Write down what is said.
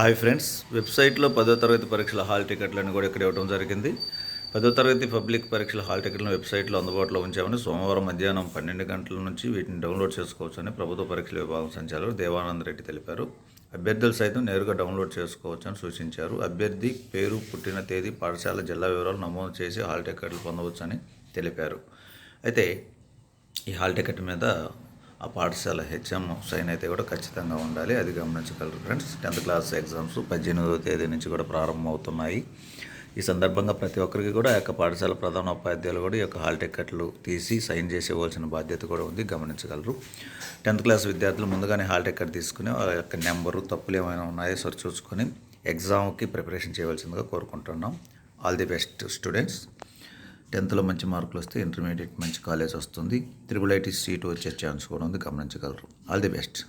Hi friends వెబ్సైట్లో పదో తరగతి పరీక్షల హాల్ టికెట్లను కూడా ఇక్కడ ఇవ్వడం జరిగింది. పదో తరగతి పబ్లిక్ పరీక్షల హాల్ టికెట్లను వెబ్సైట్లో అందుబాటులో ఉంచామని సోమవారం మధ్యాహ్నం పన్నెండు గంటల నుంచి వీటిని డౌన్లోడ్ చేసుకోవచ్చని ప్రభుత్వ పరీక్షల విభాగం సంచాలకులు దేవానంద్ రెడ్డి తెలిపారు. అభ్యర్థులు సైతం నేరుగా డౌన్లోడ్ చేసుకోవచ్చని సూచించారు. అభ్యర్థి పేరు పుట్టిన తేదీ పాఠశాల జిల్లా వివరాలు నమోదు చేసి హాల్ టికెట్లు పొందవచ్చని తెలిపారు. అయితే ఈ హాల్ టికెట్ మీద ఆ పాఠశాల హెచ్ఎం సైన్ అయితే కూడా ఖచ్చితంగా ఉండాలి. అది గమనించగలరు ఫ్రెండ్స్. టెన్త్ క్లాస్ ఎగ్జామ్స్ పద్దెనిమిదవ తేదీ నుంచి కూడా ప్రారంభమవుతున్నాయి. ఈ సందర్భంగా ప్రతి ఒక్కరికి కూడా యొక్క పాఠశాల ప్రధాన ఉపాధ్యాయులు కూడా ఈ యొక్క హాల్ టికెట్లు తీసి సైన్ చేసి ఇవ్వాల్సిన బాధ్యత కూడా ఉంది. గమనించగలరు. టెన్త్ క్లాస్ విద్యార్థులు ముందుగానే హాల్ టికెట్ తీసుకుని వాళ్ళ యొక్క నెంబరు తప్పులు ఏమైనా ఉన్నాయో సరి చూసుకొని ఎగ్జామ్కి ప్రిపరేషన్ చేయవలసిందిగా కోరుకుంటున్నాం. All the best students. టెన్త్లో మంచి మార్కులు వస్తే ఇంటర్మీడియట్ మంచి కాలేజ్ వస్తుంది. త్రిబుల్ ఐటీ సీట్ వచ్చే ఛాన్స్ కూడా ఉంది. గమనించగలరు. All the best.